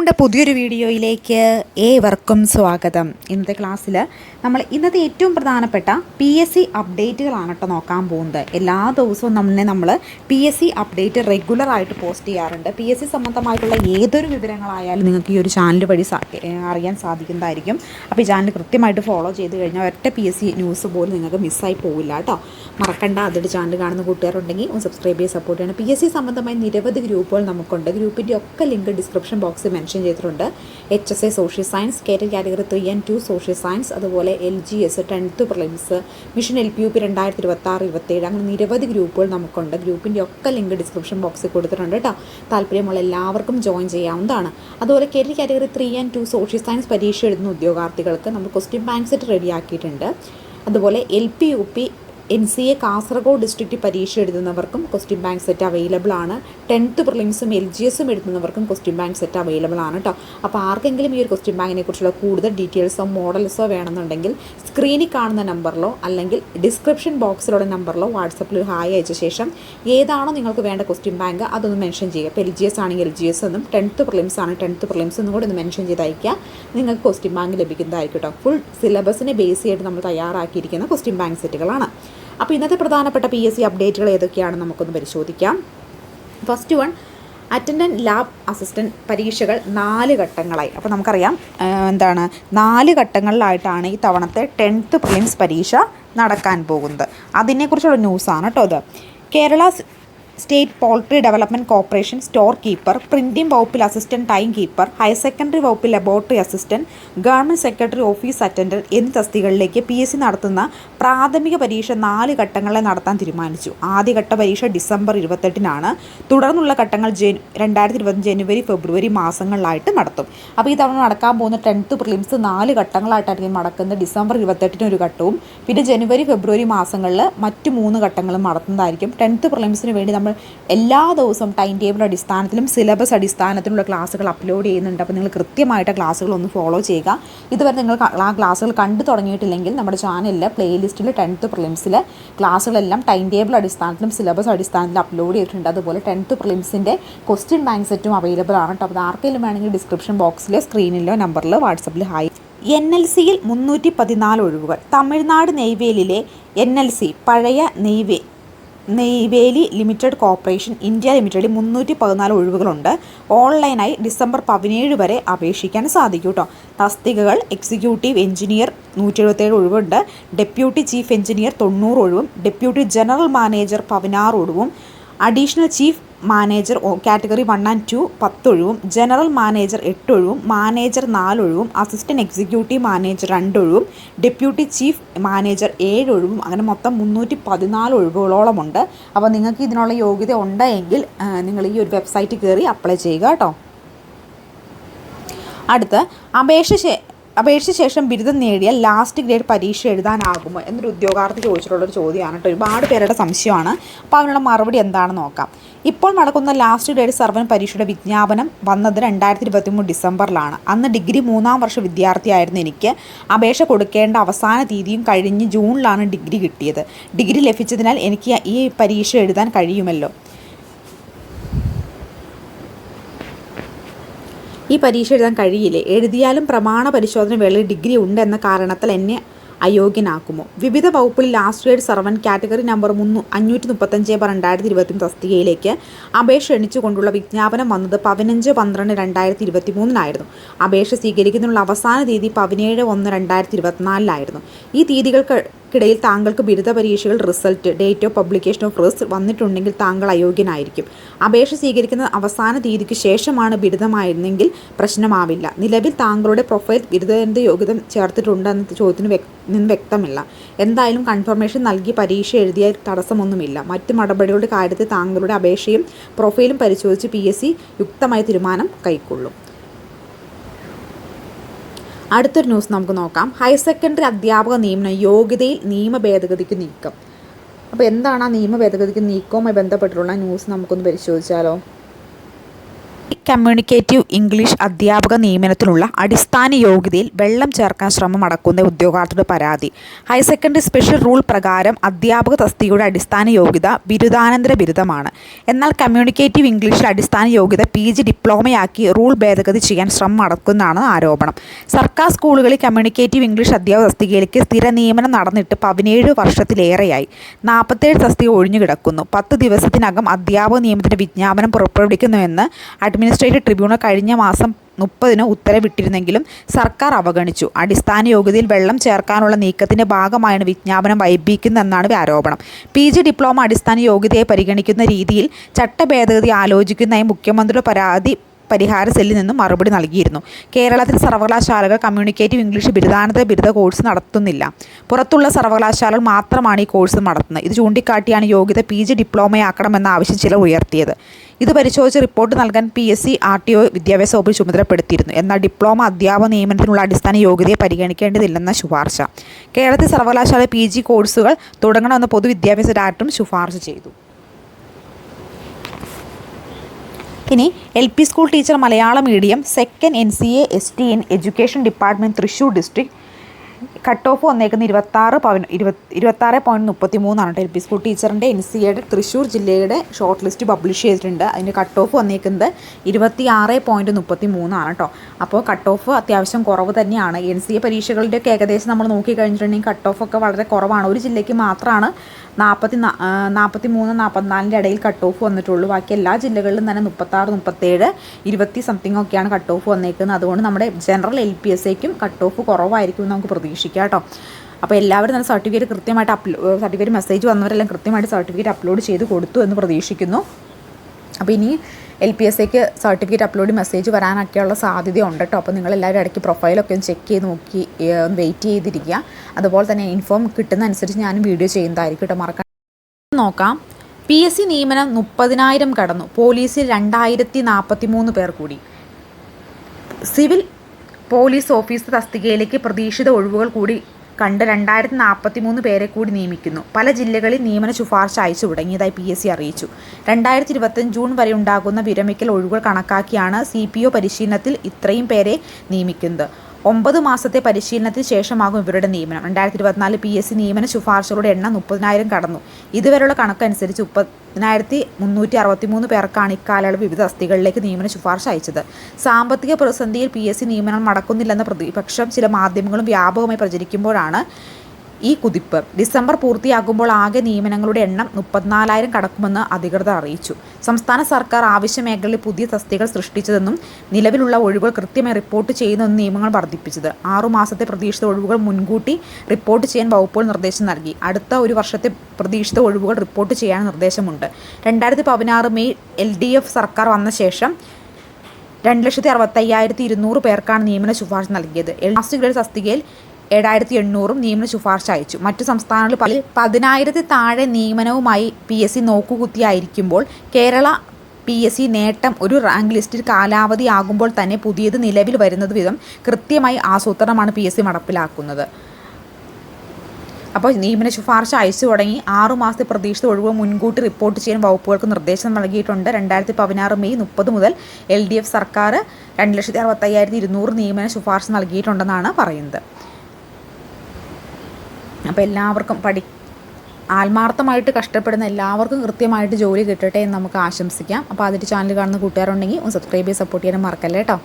നമ്മുടെ പുതിയൊരു വീഡിയോയിലേക്ക് ഏവർക്കും സ്വാഗതം. ഇന്നത്തെ ക്ലാസ്സിൽ നമ്മൾ ഇന്നത്തെ ഏറ്റവും പ്രധാനപ്പെട്ട പി എസ് സി അപ്ഡേറ്റുകളാണ് കേട്ടോ നോക്കാൻ പോകുന്നത്. എല്ലാ ദിവസവും നമ്മളെ നമ്മൾ പി എസ് സി അപ്ഡേറ്റ് റെഗുലറായിട്ട് പോസ്റ്റ് ചെയ്യാറുണ്ട്. പി എസ് സി സംബന്ധമായിട്ടുള്ള ഏതൊരു വിവരങ്ങളായാലും നിങ്ങൾക്ക് ഈ ഒരു ചാനൽ വഴി അറിയാൻ സാധിക്കുന്നതായിരിക്കും. അപ്പോൾ ഈ ചാനൽ കൃത്യമായിട്ട് ഫോളോ ചെയ്ത് കഴിഞ്ഞാൽ ഒറ്റ പി എസ് സി ന്യൂസ് പോലും നിങ്ങൾക്ക് മിസ്സായി പോവില്ല കേട്ടോ. മറക്കണ്ട അതൊരു ചാനൽ കാണുന്ന കൂട്ടുകാരുണ്ടെങ്കിൽ ഒന്ന് സബ്സ്ക്രൈബ് ചെയ്ത് സപ്പോർട്ട് ചെയ്യണം. പി എസ് സി സംബന്ധമായി നിരവധി ഗ്രൂപ്പുകൾ നമുക്കുണ്ട്. ഗ്രൂപ്പിന്റെ ഒക്കെ ലിങ്ക് ഡിസ്ക്രിപ്ഷൻ ബോക്സിൽ മെൻഷൻ ചെയ്തിട്ടുണ്ട്. H S A social science Kerala category three and two social science അതുപോലെ L G S tenth prelims mission L P U P രണ്ടായിരത്തി ഇരുപത്തി ആറ് ഇരുപത്തേഴ് അങ്ങനെ നിരവധി ഗ്രൂപ്പുകൾ നമുക്കുണ്ട്. ഗ്രൂപ്പിന്റെ ഒക്കെ ലിങ്ക് ഡിസ്ക്രിപ്ഷൻ ബോക്സിൽ കൊടുത്തിട്ടുണ്ട് കേട്ടോ താല്പര്യമുള്ള എല്ലാവർക്കും ജോയിൻ ചെയ്യാവുന്നതാണ്. അതുപോലെ Kerala category three and two social science പരീക്ഷ എഴുതുന്ന ഉദ്യോഗാർത്ഥികൾക്ക് നമ്മൾ ക്വസ്റ്റ്യൻ ബാങ്ക് സെറ്റ് റെഡിയാക്കിയിട്ടുണ്ട് അതുപോലെ L P U P N C A Kasaragod district പരീക്ഷ എഴുതുന്നവർക്കും ക്വസ്റ്റ്യൻ ബാങ്ക് സെറ്റ് അവൈലബിൾ ആണ്. ടെൻത്ത് പ്രിലിംസും എൽ ജി എസും എഴുതുന്നവർക്കും ക്വസ്റ്റ്യൻ ബാങ്ക് സെറ്റ് അവൈലബിൾ ആണ് കേട്ടോ അപ്പോൾ ആർക്കെങ്കിലും ഈ ഒരു ക്വസ്റ്റ്യൻ ബാങ്കിനെ കുറിച്ചുള്ള കൂടുതൽ ഡീറ്റെയിൽസോ മോഡൽസോ വേണമെന്നുണ്ടെങ്കിൽ സ്ക്രീനിൽ കാണുന്ന നമ്പറിലോ അല്ലെങ്കിൽ ഡിസ്ക്രിപ്ഷൻ ബോക്സിലുള്ള നമ്പറിലോ വാട്സപ്പിൽ ഹായ് അയച്ച ശേഷം ഏതാണോ നിങ്ങൾക്ക് വേണ്ട ക്വസ്റ്റ്യൻ ബാങ്ക് അതൊന്ന് മെൻഷൻ ചെയ്യുക. ഇപ്പോൾ എൽ ജി എസ് ആണെങ്കിൽ എൽ ജി എസ് എന്നും ടെൻത്ത് പ്രിലിംസ് ആണ് ടെൻത്ത് പ്രിലിംസ് എന്നും കൂടി ഒന്ന് മെൻഷൻ ചെയ്ത് അയക്കുക നിങ്ങൾക്ക് ക്വസ്റ്റ്യൻ ബാങ്ക് ലഭിക്കുന്നതായിരിക്കും കേട്ടോ ഫുൾ സിലബസിനെ ബേസ് ചെയ്തിട്ട് നമ്മൾ തയ്യാറാക്കിയിരിക്കുന്ന ക്വസ്റ്റ്യൻ ബാങ്ക് സെറ്റുകളാണ് അപ്പോൾ ഇന്നത്തെ പ്രധാനപ്പെട്ട പി എസ് സി അപ്ഡേറ്റുകൾ ഏതൊക്കെയാണെന്ന് നമുക്കൊന്ന് പരിശോധിക്കാം. First one attendant lab assistant പരീക്ഷകൾ നാല് ഘട്ടങ്ങളായി. അപ്പോൾ നമുക്കറിയാം എന്താണ് നാല് ഘട്ടങ്ങളിലായിട്ടാണ് ഈ തവണത്തെ ടെൻത്ത് പ്രിലിംസ് പരീക്ഷ നടക്കാൻ പോകുന്നത്. അതിനെക്കുറിച്ചുള്ള ന്യൂസാണ് കേട്ടോ ഇത്. Kerala state poultry development corporation store keeper printing വകുപ്പിൽ assistant time keeper higher secondary വകുപ്പിൽ laboratory assistant government secretary office attendant എന്നീ തസ്തികകളിലേക്ക് പി എസ് സി നടത്തുന്ന പ്രാഥമിക പരീക്ഷ നാല് ഘട്ടങ്ങളിൽ നടത്താൻ തീരുമാനിച്ചു. ആദ്യഘട്ട പരീക്ഷ ഡിസംബർ ഇരുപത്തെട്ടിനാണ്. തുടർന്നുള്ള ഘട്ടങ്ങൾ ജനു രണ്ടായിരത്തി ഇരുപത് ജനുവരി ഫെബ്രുവരി മാസങ്ങളിലായിട്ട് നടത്തും. അപ്പോൾ ഈ തവണ നടക്കാൻ പോകുന്ന ടെൻത്ത് പ്രിലിംസ് നാല് ഘട്ടങ്ങളായിട്ടായിരിക്കും നടക്കുന്നത്. ഡിസംബർ ഇരുപത്തെട്ടിന് ഒരു ഘട്ടവും പിന്നെ ജനുവരി ഫെബ്രുവരി മാസങ്ങളിൽ മറ്റ് മൂന്ന് ഘട്ടങ്ങളും നടത്തുന്നതായിരിക്കും. ടെൻത്ത് പ്രിലിംസിന് വേണ്ടി നമ്മൾ എല്ലാ ദിവസവും ടൈം ടേബിൾ അടിസ്ഥാനത്തിലും സിലബസ് അടിസ്ഥാനത്തിലുള്ള ക്ലാസ്സുകൾ അപ്ലോഡ് ചെയ്യുന്നുണ്ട്. അപ്പോൾ നിങ്ങൾ കൃത്യമായിട്ട് ക്ലാസ്സുകൾ ഒന്ന് ഫോളോ ചെയ്യുക. ഇതുവരെ നിങ്ങൾ ആ ക്ലാസ്സുകൾ കണ്ടു തുടങ്ങിയിട്ടില്ലെങ്കിൽ നമ്മുടെ ചാനലിൽ പ്ലേലിസ്റ്റിൽ ടെൻത്ത് പ്രിലിംസിൽ ക്ലാസ്സുകളെല്ലാം ടൈം ടേബിൾ അടിസ്ഥാനത്തിലും സിലബസ് അടിസ്ഥാനത്തിലും അപ്ലോഡ് ചെയ്തിട്ടുണ്ട്. അതുപോലെ ടെൻത്ത് പ്രിലിംസിന്റെ ക്വസ്റ്റ്യൻ ബാങ്ക് സെറ്റും അവൈലബിൾ ആണ് കേട്ടോ. അപ്പോൾ ആർക്കെങ്കിലും വേണമെങ്കിൽ ഡിസ്ക്രിപ്ഷൻ ബോക്സിലോ സ്ക്രീനിലോ നമ്പറിലോ വാട്സപ്പിൽ ഹായ് എൻ എൽ സിയിൽ മുന്നൂറ്റി പതിനാല് ഒഴിവുകൾ. തമിഴ്നാട് നെയ്വേലിയിലെ എൻ എൽ സി പഴയ നെയ്വേ നെയ്വേലി ലിമിറ്റഡ് കോർപ്പറേഷൻ ഇന്ത്യ ലിമിറ്റഡിൽ മുന്നൂറ്റി പതിനാല് ഒഴിവുകളുണ്ട്. ഓൺലൈനായി ഡിസംബർ പതിനേഴ് വരെ അപേക്ഷിക്കാൻ സാധിക്കും കേട്ടോ തസ്തികകൾ എക്സിക്യൂട്ടീവ് എഞ്ചിനീയർ നൂറ്റി എഴുപത്തേഴ് ഒഴിവുണ്ട്. ഡെപ്യൂട്ടി ചീഫ് എഞ്ചിനീയർ തൊണ്ണൂറ് ഒഴിവും. ഡെപ്യൂട്ടി ജനറൽ മാനേജർ പതിനാറ് ഒഴിവും. Additional chief manager category one and two പത്തൊഴിവും general manager എട്ടൊഴിവും മാനേജർ നാലൊഴിവും അസിസ്റ്റന്റ് എക്സിക്യൂട്ടീവ് മാനേജർ രണ്ടൊഴിവും ഡെപ്യൂട്ടി ചീഫ് മാനേജർ ഏഴൊഴിവും അങ്ങനെ മൊത്തം മുന്നൂറ്റി പതിനാല് ഒഴിവുകളോളമുണ്ട്. അപ്പോൾ നിങ്ങൾക്ക് ഇതിനുള്ള യോഗ്യത ഉണ്ടെങ്കിൽ നിങ്ങൾ ഈ ഒരു വെബ്സൈറ്റ് കയറി അപ്ലൈ ചെയ്യുക കേട്ടോ. അടുത്ത് അപേക്ഷ അപേക്ഷിച്ച ശേഷം ബിരുദം നേടിയ ലാസ്റ്റ് ഗ്രേഡ് പരീക്ഷ എഴുതാനാകുമോ എന്നൊരു ഉദ്യോഗാർത്ഥി ചോദിച്ചിട്ടുള്ളൊരു ചോദ്യമാണ് കേട്ടോ. ഒരുപാട് പേരുടെ സംശയമാണ്. അപ്പോൾ അതിനുള്ള മറുപടി എന്താണെന്ന് നോക്കാം. ഇപ്പോൾ നടക്കുന്ന ലാസ്റ്റ് ഗ്രേഡ് സർവൻ പരീക്ഷയുടെ വിജ്ഞാപനം വന്നത് രണ്ടായിരത്തി ഇരുപത്തി മൂന്ന് ഡിസംബറിലാണ്. അന്ന് ഡിഗ്രി മൂന്നാം വർഷ വിദ്യാർത്ഥിയായിരുന്നു എനിക്ക്. അപേക്ഷ കൊടുക്കേണ്ട അവസാന തീയതിയും കഴിഞ്ഞ് ജൂണിലാണ് ഡിഗ്രി കിട്ടിയത്. ഡിഗ്രി ലഭിച്ചതിനാൽ എനിക്ക് ഈ പരീക്ഷ എഴുതാൻ കഴിയുമല്ലോ. ഈ പരീക്ഷ എഴുതാൻ കഴിയില്ലേ? എഴുതിയാലും പ്രമാണ പരിശോധന വേളയിൽ ഡിഗ്രി ഉണ്ടെന്ന കാരണത്താൽ എന്നെ അയോഗ്യനാക്കുമോ? വിവിധ വകുപ്പിൽ last grade servant category number മുന്നൂ അഞ്ഞൂറ്റി മുപ്പത്തഞ്ച് ബാർ രണ്ടായിരത്തി ഇരുപത്തി തസ്തികയിലേക്ക് അപേക്ഷ എണിച്ചുകൊണ്ടുള്ള വിജ്ഞാപനം വന്നത് പതിനഞ്ച് പന്ത്രണ്ട് രണ്ടായിരത്തി ഇരുപത്തി മൂന്നിനായിരുന്നു അപേക്ഷ സ്വീകരിക്കുന്നതിനുള്ള അവസാന തീയതി പതിനേഴ് ഒന്ന് രണ്ടായിരത്തി ഇരുപത്തിനാലിലായിരുന്നു ഈ തീയതികൾക്കിടയിൽ താങ്കൾക്ക് ബിരുദ പരീക്ഷകൾ result date of publication of result വന്നിട്ടുണ്ടെങ്കിൽ താങ്കൾ അയോഗ്യനായിരിക്കും. അപേക്ഷ സ്വീകരിക്കുന്ന അവസാന തീയതിക്ക് ശേഷമാണ് ബിരുദമായിരുന്നെങ്കിൽ പ്രശ്നമാവില്ല. നിലവിൽ താങ്കളുടെ പ്രൊഫൈൽ ബിരുദന്റെ യോഗ്യത ചേർത്തിട്ടുണ്ടെന്ന ചോദ്യത്തിന് നിന്ന് വ്യക്തമില്ല. എന്തായാലും കൺഫർമേഷൻ നൽകി പരീക്ഷ എഴുതിയ തടസ്സമൊന്നുമില്ല. മറ്റ് നടപടികളുടെ കാര്യത്തിൽ താങ്കളുടെ അപേക്ഷയും പ്രൊഫൈലും പരിശോധിച്ച് പി യുക്തമായ തീരുമാനം കൈക്കൊള്ളും. അടുത്തൊരു ന്യൂസ് നമുക്ക് നോക്കാം. ഹയർ സെക്കൻഡറി അധ്യാപക നിയമനം യോഗ്യതയിൽ നിയമ ഭേദഗതിക്ക് നീക്കം. അപ്പോൾ എന്താണ് ആ നിയമ ഭേദഗതിക്ക് നീക്കവുമായി ബന്ധപ്പെട്ടിട്ടുള്ള ന്യൂസ് നമുക്കൊന്ന് പരിശോധിച്ചാലോ? കമ്മ്യൂണിക്കേറ്റീവ് ഇംഗ്ലീഷ് അധ്യാപക നിയമനത്തിനുള്ള അടിസ്ഥാന യോഗ്യതയിൽ വെള്ളം ചേർക്കാൻ ശ്രമം നടക്കുന്ന ഉദ്യോഗാർത്ഥിയുടെ പരാതി. ഹയർ സെക്കൻഡറി സ്പെഷ്യൽ റൂൾ പ്രകാരം അധ്യാപക തസ്തികയുടെ അടിസ്ഥാന യോഗ്യത ബിരുദാനന്തര ബിരുദമാണ്. എന്നാൽ കമ്മ്യൂണിക്കേറ്റീവ് ഇംഗ്ലീഷിൽ അടിസ്ഥാന യോഗ്യത പി ജി ഡിപ്ലോമയാക്കി റൂൾ ഭേദഗതി ചെയ്യാൻ ശ്രമം നടക്കുന്നതാണ് ആരോപണം. സർക്കാർ സ്കൂളുകളിൽ കമ്മ്യൂണിക്കേറ്റീവ് ഇംഗ്ലീഷ് അധ്യാപക തസ്തികയിലേക്ക് സ്ഥിര നിയമനം നടന്നിട്ട് പതിനേഴ് വർഷത്തിലേറെയായി. നാൽപ്പത്തേഴ് തസ്തിക ഒഴിഞ്ഞു കിടക്കുന്നു പത്ത് ദിവസത്തിനകം അധ്യാപക നിയമനത്തിന്റെ വിജ്ഞാപനം പുറപ്പെടുവിക്കുന്നുവെന്ന് അഡ്മിനിസ്ട്രേറ്റീവ് ട്രിബ്യൂണൽ കഴിഞ്ഞ മാസം മുപ്പതിന് ഉത്തരവിട്ടിരുന്നെങ്കിലും സർക്കാർ അവഗണിച്ചു. അടിസ്ഥാന യോഗ്യതയിൽ വെള്ളം ചേർക്കാനുള്ള നീക്കത്തിന്റെ ഭാഗമായാണ് വിജ്ഞാപനം വൈകിപ്പിക്കുന്നതെന്നാണ് ആരോപണം പി ജി ഡിപ്ലോമ അടിസ്ഥാന യോഗ്യതയെ പരിഗണിക്കുന്ന രീതിയിൽ ചട്ടഭേദഗതി ആലോചിക്കുന്നതായി മുഖ്യമന്ത്രിയുടെ പരാതി പരിഹാര സെല്ലിൽ നിന്നും മറുപടി നൽകിയിരുന്നു. കേരളത്തിൽ സർവകലാശാലകൾ കമ്മ്യൂണിക്കേറ്റീവ് ഇംഗ്ലീഷ് ബിരുദാനന്തര ബിരുദ കോഴ്സ് നടത്തുന്നില്ല. പുറത്തുള്ള സർവകലാശാലകൾ മാത്രമാണ് ഈ കോഴ്സ് നടത്തുന്നത്. ഇത് ചൂണ്ടിക്കാട്ടിയാണ് യോഗ്യത പി ജി ഡിപ്ലോമയാക്കണമെന്ന ആവശ്യം ചിലർ ഉയർത്തിയത്. ഇത് പരിശോധിച്ച് റിപ്പോർട്ട് നൽകാൻ P S C R T O വിദ്യാഭ്യാസ വകുപ്പിൽ ചുമതലപ്പെടുത്തിയിരുന്നു. എന്നാൽ ഡിപ്ലോമ അധ്യാപന നിയമനത്തിനുള്ള അടിസ്ഥാന യോഗ്യതയെ പരിഗണിക്കേണ്ടതില്ലെന്ന ശുപാർശ. കേരളത്തിൽ സർവകലാശാല പി ജി കോഴ്സുകൾ തുടങ്ങണമെന്ന പൊതുവിദ്യാഭ്യാസ ഡയറക്ടറും ശുപാർശ ചെയ്തു. ഇനി L P school teacher Malayalam medium second N C A S T in education department Thrissur district cut off വന്നേക്കുന്ന ഇരുപത്താറ് പവൻ ഇരുപത്തി ഇരുപത്താറ് പോയിന്റ് മുപ്പത്തി മൂന്നാണ് കേട്ടോ എൽ പി സ്കൂൾ ടീച്ചറിന്റെ എൻ സി എയുടെ തൃശ്ശൂർ ജില്ലയുടെ ഷോർട്ട് ലിസ്റ്റ് പബ്ലിഷ് ചെയ്തിട്ടുണ്ട്. അതിന്റെ കട്ട് ഓഫ് വന്നേക്കുന്നത് ഇരുപത്തി ആറ് പോയിന്റ് മുപ്പത്തി മൂന്നാണ് കേട്ടോ. അപ്പോൾ കട്ട് ഓഫ് അത്യാവശ്യം കുറവ് തന്നെയാണ്. എൻ സി എ പരീക്ഷകളുടെയൊക്കെ ഏകദേശം നമ്മൾ നോക്കി കഴിഞ്ഞിട്ടുണ്ടെങ്കിൽ കട്ട് ഓഫ് ഒക്കെ വളരെ കുറവാണ്. ഒരു ജില്ലയ്ക്ക് മാത്രമാണ് നാൽപ്പത്തി നാൽപ്പത്തി മൂന്ന് നാൽപ്പത്തിനാലിന്റെ ഇടയിൽ കട്ട് ഓഫ് വന്നിട്ടുള്ളൂ. ബാക്കി എല്ലാ ജില്ലകളിലും തന്നെ മുപ്പത്താറ് മുപ്പത്തേഴ് ഇരുപത്തി സംതിങ് ഒക്കെയാണ് കട്ട് ഓഫ് വന്നേക്കുന്നത്. അതുകൊണ്ട് നമ്മുടെ ജനറൽ എൽ പി എസ് എക്കും കട്ട് ഓഫ് കുറവായിരിക്കും നമുക്ക് പ്രതീക്ഷിക്കാം കേട്ടോ. അപ്പോൾ എല്ലാവരും തന്നെ സർട്ടിഫിക്കറ്റ് കൃത്യമായിട്ട് അപ്ലോ സർട്ടിഫിക്കറ്റ് മെസ്സേജ് വന്നവരെല്ലാം കൃത്യമായിട്ട് സർട്ടിഫിക്കറ്റ് അപ്ലോഡ് ചെയ്ത് കൊടുത്തു എന്ന് പ്രതീക്ഷിക്കുന്നു. അപ്പോൾ ഇനി എൽ പി എസ് എക്ക് സർട്ടിഫിക്കറ്റ് അപ്ലോഡ് മെസ്സേജ് വരാനൊക്കെയുള്ള സാധ്യതയുണ്ട് കേട്ടോ. അപ്പോൾ നിങ്ങളെല്ലാവരും ഇടയ്ക്ക് പ്രൊഫൈലൊക്കെ ഒന്ന് ചെക്ക് ചെയ്ത് നോക്കി ഒന്ന് വെയിറ്റ് ചെയ്തിരിക്കുക. അതുപോലെ തന്നെ ഇൻഫോം കിട്ടുന്ന അനുസരിച്ച് ഞാനും വീഡിയോ ചെയ്യുന്നതായിരിക്കും കേട്ടോ. മറക്കാൻ നോക്കാം. പി എസ് സി നിയമനം മുപ്പതിനായിരം കടന്നു. പോലീസിൽ രണ്ടായിരത്തി നാൽപ്പത്തി മൂന്ന് പേർ കൂടി. സിവിൽ പോലീസ് ഓഫീസർ തസ്തികയിലേക്ക് പ്രതീക്ഷിത ഒഴിവുകൾ കൂടി കണ്ട് രണ്ടായിരത്തി നാൽപ്പത്തി മൂന്ന് പേരെ കൂടി നിയമിക്കുന്നു. പല ജില്ലകളിൽ നിയമന ശുപാർശ അയച്ചു തുടങ്ങിയതായി പി എസ് സി അറിയിച്ചു. രണ്ടായിരത്തി ഇരുപത്തഞ്ച് ജൂൺ വരെ ഉണ്ടാകുന്ന വിരമിക്കൽ ഒഴിവുകൾ കണക്കാക്കിയാണ് സി പി ഒ പരിശീലനത്തിൽ ഇത്രയും പേരെ നിയമിക്കുന്നത്. ഒമ്പത് മാസത്തെ പരിശീലനത്തിന് ശേഷമാകും ഇവരുടെ നിയമനം. രണ്ടായിരത്തി ഇരുപത്തിനാല് പി എസ് സി നിയമന ശുപാർശകളുടെ എണ്ണം മുപ്പതിനായിരം കടന്നു. ഇതുവരെയുള്ള കണക്കനുസരിച്ച് മുപ്പതിനായിരത്തി മുന്നൂറ്റി അറുപത്തി മൂന്ന് പേർക്കാണ് ഇക്കാലയളവ് വിവിധ തസ്തികകളിലേക്ക് നിയമന ശുപാർശ അയച്ചത്. സാമ്പത്തിക പ്രതിസന്ധിയിൽ പി എസ് സി നിയമനം നടക്കുന്നില്ലെന്ന പ്രതിപക്ഷം ചില മാധ്യമങ്ങളും വ്യാപകമായി പ്രചരിക്കുമ്പോഴാണ് ഈ കുതിപ്പ്. ഡിസംബർ പൂർത്തിയാകുമ്പോൾ ആകെ നിയമനങ്ങളുടെ എണ്ണം മുപ്പത്തിനാലായിരം കടക്കുമെന്ന് അധികൃതർ അറിയിച്ചു. സംസ്ഥാന സർക്കാർ ആവശ്യ മേഖലയിൽ പുതിയ തസ്തികൾ സൃഷ്ടിച്ചതെന്നും നിലവിലുള്ള ഒഴിവുകൾ കൃത്യമായി റിപ്പോർട്ട് ചെയ്യുന്നതെന്നും നിയമങ്ങൾ വർദ്ധിപ്പിച്ചത്. ആറുമാസത്തെ പ്രതീക്ഷിത ഒഴിവുകൾ മുൻകൂട്ടി റിപ്പോർട്ട് ചെയ്യാൻ വകുപ്പുകൾ നിർദ്ദേശം നൽകി. അടുത്ത ഒരു വർഷത്തെ പ്രതീക്ഷിത ഒഴിവുകൾ റിപ്പോർട്ട് ചെയ്യാൻ നിർദ്ദേശമുണ്ട്. രണ്ടായിരത്തി പതിനാറ് മെയ് എൽ ഡി എഫ് സർക്കാർ വന്ന ശേഷം രണ്ട് ലക്ഷത്തി അറുപത്തയ്യായിരത്തി ഇരുന്നൂറ് പേർക്കാണ് നിയമന ശുപാർശ നൽകിയത്. എൽ മാസ്റ്റർ തസ്തികയിൽ ഏഴായിരത്തി എണ്ണൂറും നിയമന ശുപാർശ അയച്ചു. മറ്റു സംസ്ഥാനങ്ങളിൽ പതിനായിരത്തി താഴെ നിയമനവുമായി പി എസ് സി നോക്കുകുത്തിയായിരിക്കുമ്പോൾ കേരള പി എസ് സി നേട്ടം ഒരു റാങ്ക് ലിസ്റ്റിൽ കാലാവധി ആകുമ്പോൾ തന്നെ പുതിയത് നിലവിൽ വരുന്നത് വിധം കൃത്യമായി ആസൂത്രണമാണ് പി എസ് സി നടപ്പിലാക്കുന്നത്. അപ്പോൾ നിയമന ശുപാർശ അയച്ചു തുടങ്ങി. ആറു മാസത്തെ പ്രതീക്ഷിത ഒഴിവ് മുൻകൂട്ടി റിപ്പോർട്ട് ചെയ്യാൻ വകുപ്പുകൾക്ക് നിർദ്ദേശം നൽകിയിട്ടുണ്ട്. രണ്ടായിരത്തി പതിനാറ് മെയ് മുപ്പത് മുതൽ എൽ ഡി എഫ് സർക്കാർ രണ്ട് ലക്ഷത്തി അറുപത്തയ്യായിരത്തി ഇരുന്നൂറ് നിയമന ശുപാർശ നൽകിയിട്ടുണ്ടെന്നാണ് പറയുന്നത്. അപ്പോൾ എല്ലാവർക്കും പഠി ആത്മാർത്ഥമായിട്ട് കഷ്ടപ്പെടുന്ന എല്ലാവർക്കും കൃത്യമായിട്ട് ജോലി കിട്ടട്ടെ എന്ന് നമുക്ക് ആശംസിക്കാം. അപ്പോൾ അതിന്റെ ചാനൽ കാണുന്ന കൂട്ടുകാരുണ്ടെങ്കിൽ ഒന്ന് സബ്സ്ക്രൈബ് ചെയ്ത് സപ്പോർട്ട് ചെയ്യാനും മറക്കല്ലേ കേട്ടോ